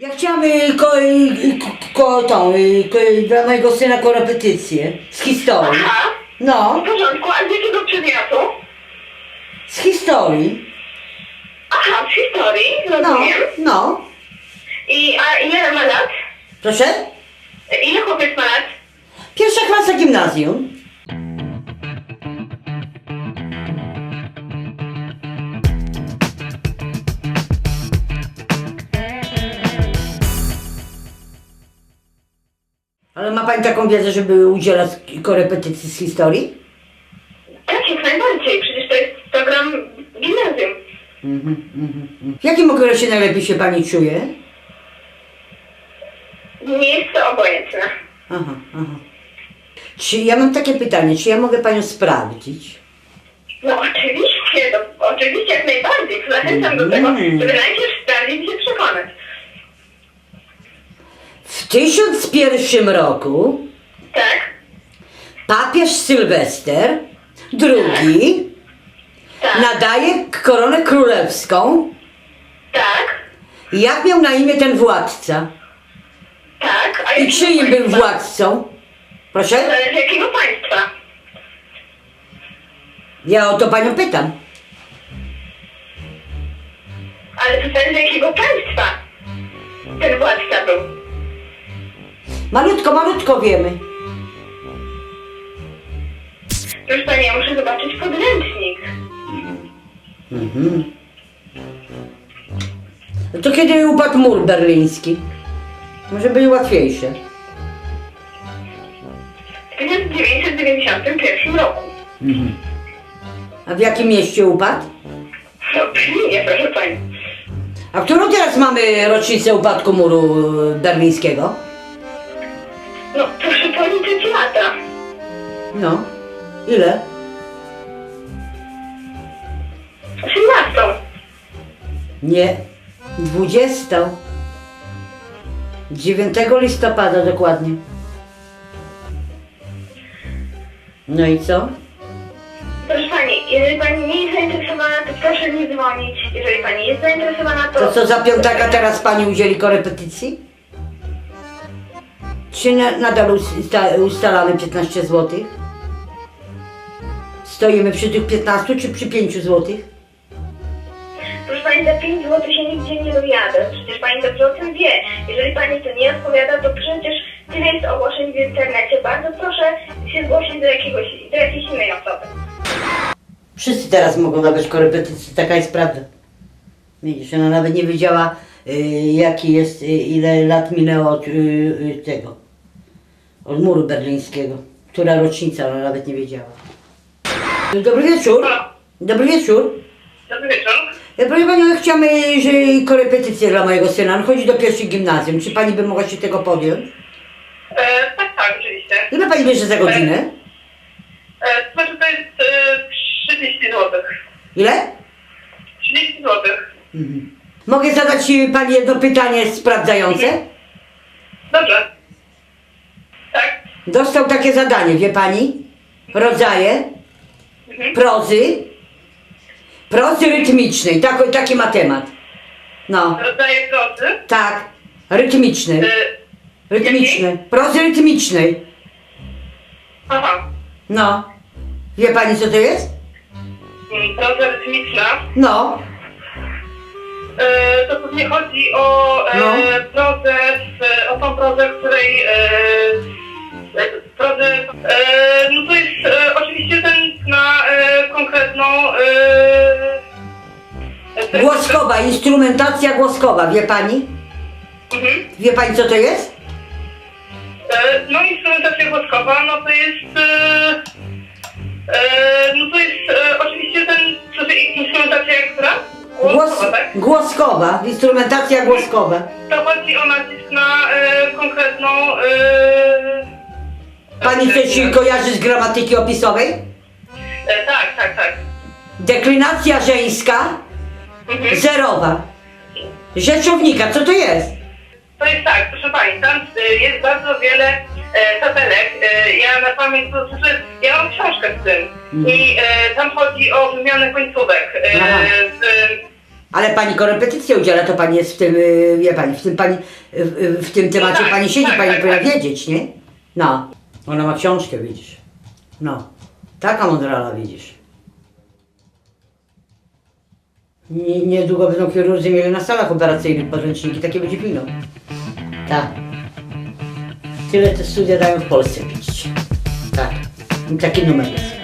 Ja chciałam y, ko, y, ko, ko, tą, y, ko, dla mojego syna korepetycję z historii. Aha, No, w porządku. A z jakiego przedmiotu? z historii. Aha, z historii, No, rozumiem. no. I a ile ma lat? Proszę? Ile chłopiec ma lat? Pierwsza klasa gimnazjum. Ale ma Pani taką wiedzę, żeby udzielać korepetycji z historii? Tak, jak najbardziej. Przecież to jest program gimnazjum. W jakim okresie najlepiej się Pani czuje? Nie jest to obojętne. Aha, aha. Czy ja mam takie pytanie, czy ja mogę Panią sprawdzić? No oczywiście, no, oczywiście jak najbardziej. Zachęcam do tego, Mhm. żeby najpierw sprawdzić i się przekonać. W 1001 roku Tak? papież Sylwester II Tak, nadaje koronę królewską. tak, Jak miał na imię ten władca? tak. A I jakiego czyim był państwa? władcą? Proszę? Zależy jakiego państwa. Ja o to panią pytam. Ale to zależy jakiego państwa ten władca był. Malutko, malutko wiemy. Proszę Pani, ja muszę zobaczyć podręcznik. No To kiedy upadł mur berliński? Może były łatwiejsze. W 1991 roku. A w jakim mieście upadł? No, nie, proszę Pani. A którą teraz mamy rocznicę upadku muru berlińskiego? No. Ile? 18. Nie. 20. 9 listopada dokładnie. No i co? Proszę Pani, jeżeli Pani nie jest zainteresowana, to proszę nie dzwonić. Jeżeli Pani jest zainteresowana, to... To co za piątaka teraz pani udzieli korepetycji? Czy na, nadal usta, ustalamy 15 zł? Stoimy przy tych 15 czy przy 5 zł? Proszę Pani, za 5 zł się nigdzie nie dowiada. Przecież Pani dobrze o tym wie. Jeżeli Pani to nie odpowiada, to przecież tyle jest ogłoszeń w internecie. Bardzo proszę się zgłosić do, jakiegoś, do jakiejś innej osoby. Wszyscy teraz mogą dawać korepetycje, taka jest prawda. Widzisz, ona nawet nie wiedziała y, jaki jest, y, ile lat minęło od y, y, tego, od muru berlińskiego. Która rocznica, ona nawet nie wiedziała. Dobry wieczór. Dobry wieczór. Dobry wieczór. Ja, Proszę Panią, ja chciałam y, że korepetycję dla mojego syna. On chodzi do pierwszej gimnazjum. Czy Pani by mogła się tego podjąć? E, tak, tak, oczywiście. Ile Pani bierze za godzinę? E, to znaczy to jest e, 30 zł. Ile? 30 zł. Mogę zadać Pani jedno pytanie sprawdzające? Dobrze. Tak? Dostał takie zadanie, wie Pani? Rodzaje Mhm. Prozy, prozy rytmicznej. Tak, taki ma temat. No, Rodzaje procy. tak, rytmicznej. E, Rytmicznej. Prozy rytmicznej. aha. No. Wie Pani co to jest? Mm, Proza rytmiczna. No. E, to pewnie chodzi o e, No. prozę, o tą prozę, w której e, Głoskowa, instrumentacja głoskowa, wie Pani? Mhm. Wie Pani co to jest? E, no instrumentacja głoskowa, no to jest e, e, no to jest e, oczywiście ten, co to jest instrumentacja która? Głos, Głoskowa, tak? głoskowa, instrumentacja głoskowa. To chodzi o nacisk na e, konkretną e, Pani coś się kojarzy z gramatyki opisowej? E, tak, tak, tak. Deklinacja żeńska. Zerowa. Rzeczownika, co to jest? To jest tak, proszę Pani, tam e, jest bardzo wiele e, tabelek. E, ja na pamięć, to znaczy, ja mam książkę z tym i e, tam chodzi o wymianę końcówek. E, Aha. z, Ale pani korepetycję udziela, to pani jest w tym, y, wie pani, w tym pani, y, y, w tym temacie tak, pani siedzi, tak, pani tak, powinna tak. wiedzieć, nie? No. Ona ma książkę, widzisz. No. Taka mądrala, widzisz. Nie- Niedługo będą chirurdzy mieli na salach operacyjnych podręczniki, takie będzie wino. Tak. Tyle te studia dają w Polsce, widzicie. Tak. I taki numer jest.